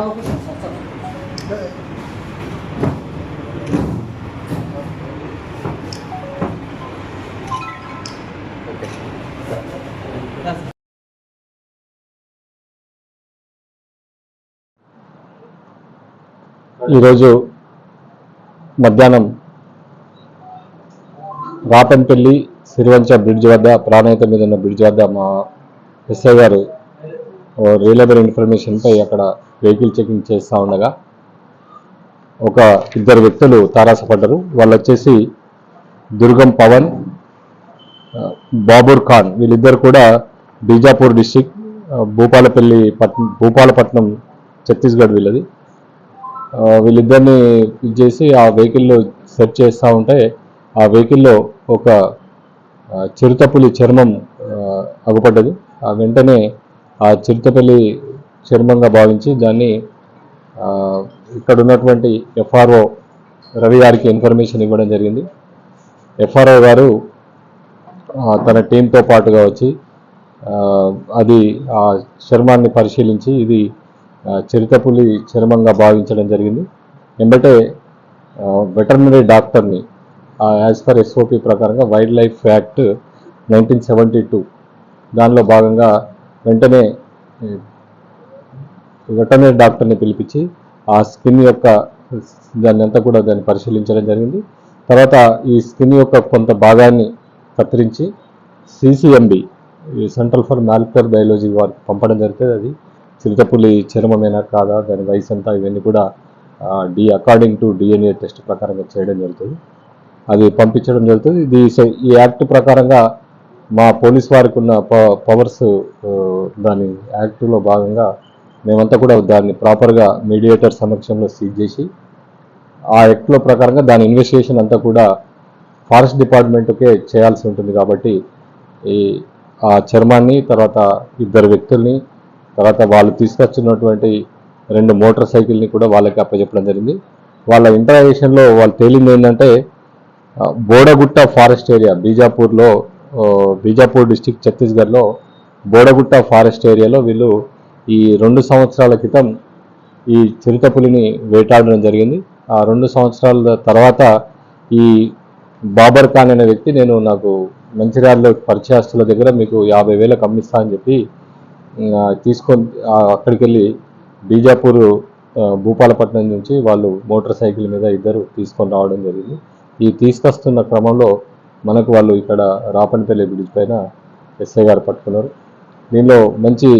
Okay. Sir sir ఈరోజు మధ్యాహ్నం రాపంపల్లి Sirivancha bridge వద్ద ప్రాణాయిత మీద ఉన్న బ్రిడ్జ్ వద్ద మా ఎస్ఐ గారు రియలబుల్ ఇన్ఫర్మేషన్పై అక్కడ వెహికల్ చెకింగ్ చేస్తూ ఉండగా ఒక ఇద్దరు వ్యక్తులు తారాసపడ్డారు. వాళ్ళు వచ్చేసి దుర్గం పవన్ బాబుర్ బాబూర్ ఖాన్ వీళ్ళిద్దరు కూడా బీజాపూర్ డిస్టిక్ భూపాలపల్లి పట్నం భూపాలపట్నం ఛత్తీస్గఢ్ వీళ్ళది. వీళ్ళిద్దరిని ఇచ్చేసి చేసి ఆ వెహికల్లో సెర్చ్ చేస్తూ ఉంటే ఆ వెహికల్లో ఒక చిరుతపులి చర్మం అగుపడ్డది. ఆ వెంటనే ఆ చిరుతపల్లి చర్మంగా భావించి దాన్ని ఇక్కడ ఉన్నటువంటి ఎఫ్ఆర్ఓ రవి గారికి ఇన్ఫర్మేషన్ ఇవ్వడం జరిగింది. ఎఫ్ఆర్ఓ గారు తన టీంతో పాటుగా వచ్చి అది ఆ చర్మాన్ని పరిశీలించి ఇది చిరుతపులి చర్మంగా భావించడం జరిగింది. ఎంబటే వెటర్నరీ డాక్టర్ని యాజ్ పర్ ఎస్ఓపి ప్రకారంగా wildlife act nineteen seventy two దానిలో భాగంగా వెంటనే వెటర్నరీ డాక్టర్ని పిలిపించి ఆ స్కిన్ యొక్క దాన్ని అంతా కూడా దాన్ని పరిశీలించడం జరిగింది. తర్వాత ఈ స్కిన్ యొక్క కొంత భాగాన్ని కత్తిరించి సిసిఎంబి ఈ సెంట్రల్ ఫర్ మాలిక్యులర్ బయాలజీ వారికి పంపడం జరిగితే అది చిరుతపులి చర్మమేనా కాదా దాని వయసు అంతా ఇవన్నీ కూడా D according to DNA test ప్రకారంగా చేయడం జరుగుతుంది. అది పంపించడం జరుగుతుంది. ఇది ఈ యాక్ట్ ప్రకారంగా మా పోలీస్ వారికి ఉన్న ప- పవర్స్ దాని యాక్ట్లో భాగంగా మేమంతా కూడా దాన్ని ప్రాపర్గా మీడియేటర్ సమక్షంలో సీజ్ చేసి ఆ యాక్ట్లో ప్రకారంగా దాని ఇన్వెస్టిగేషన్ అంతా కూడా ఫారెస్ట్ డిపార్ట్మెంట్కే చేయాల్సి ఉంటుంది కాబట్టి ఈ ఆ చర్మాన్ని తర్వాత ఇద్దరు వ్యక్తుల్ని తర్వాత వాళ్ళు తీసుకొచ్చినటువంటి రెండు మోటార్ సైకిల్ని కూడా వాళ్ళకి అప్పచెప్పడం జరిగింది. వాళ్ళ ఇంటరాగేషన్లో వాళ్ళు తేలింది ఏంటంటే బోడగుట్ట ఫారెస్ట్ ఏరియా బీజాపూర్లో బీజాపూర్ డిస్టిక్ ఛత్తీస్గఢ్లో బోడగుట్ట ఫారెస్ట్ ఏరియాలో వీళ్ళు ఈ రెండు సంవత్సరాల క్రితం ఈ చిరుతపులిని వేటాడడం జరిగింది. ఆ రెండు సంవత్సరాల తర్వాత ఈ బాబర్ ఖాన్ అనే వ్యక్తి నేను నాకు మంచిర్యాలలో పరిచయస్తుల దగ్గర మీకు యాభై వేలకు అమ్మిస్తా అని చెప్పి తీసుకొని అక్కడికి వెళ్ళి బీజాపూర్ భూపాలపట్నం నుంచి వాళ్ళు మోటార్ సైకిల్ మీద ఇద్దరు తీసుకొని రావడం జరిగింది. ఈ తీసుకొస్తున్న క్రమంలో మనకు వాళ్ళు ఇక్కడ రాపనపల్లి బ్రిడ్జ్ పైన ఎస్ఐ గారు పట్టుకున్నారు. దీనిలో మంచి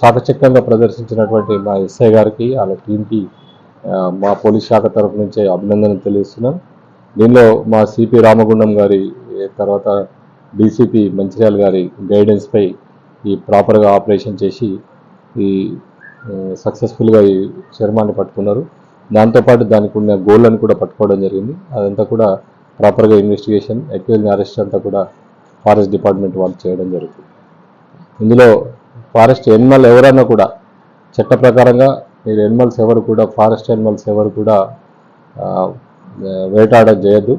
చాకచక్యంగా ప్రదర్శించినటువంటి మా ఎస్ఐ గారికి వాళ్ళ టీంకి మా పోలీస్ శాఖ తరఫు నుంచి అభినందనలు తెలియజేస్తున్నాం. దీనిలో మా సిపి రామగుండం గారి తర్వాత డీసీపీ మంచిర్యాల గారి గైడెన్స్పై ఈ ప్రాపర్గా ఆపరేషన్ చేసి ఈ సక్సెస్ఫుల్గా ఈ చర్మాన్ని పట్టుకున్నారు. దాంతోపాటు దానికి ఉన్న గోల్డ్ని కూడా పట్టుకోవడం జరిగింది. అదంతా కూడా ప్రాపర్గా ఇన్వెస్టిగేషన్ ఎక్వెల్ అరెస్ట్ అంతా కూడా ఫారెస్ట్ డిపార్ట్మెంట్ వాళ్ళు చేయడం జరుగుతుంది. ఇందులో ఫారెస్ట్ ఎనిమల్ ఎవరైనా కూడా చట్ట ప్రకారంగా మీరు ఎనిమల్స్ ఎవరు కూడా ఫారెస్ట్ ఎనిమల్స్ ఎవరు కూడా వేటాడడం చేయొద్దు.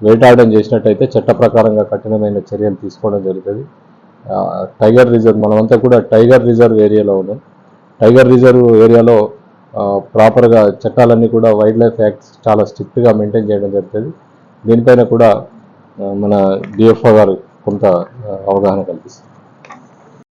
వేటాడడం చేసినట్టయితే చట్ట ప్రకారంగా కఠినమైన చర్యలు తీసుకోవడం జరుగుతుంది. టైగర్ రిజర్వ్ మనమంతా కూడా టైగర్ రిజర్వ్ ఏరియాలో ఉన్నాం. టైగర్ రిజర్వ్ ఏరియాలో ప్రాపర్గా చట్టాలన్నీ కూడా వైల్డ్ లైఫ్ యాక్ట్స్ చాలా స్ట్రిక్ట్గా మెయింటైన్ చేయడం జరుగుతుంది. దీనిపైన కూడా మన డిఎఫ్ఓ గారు కొంత అవగాహన కల్పిస్తారు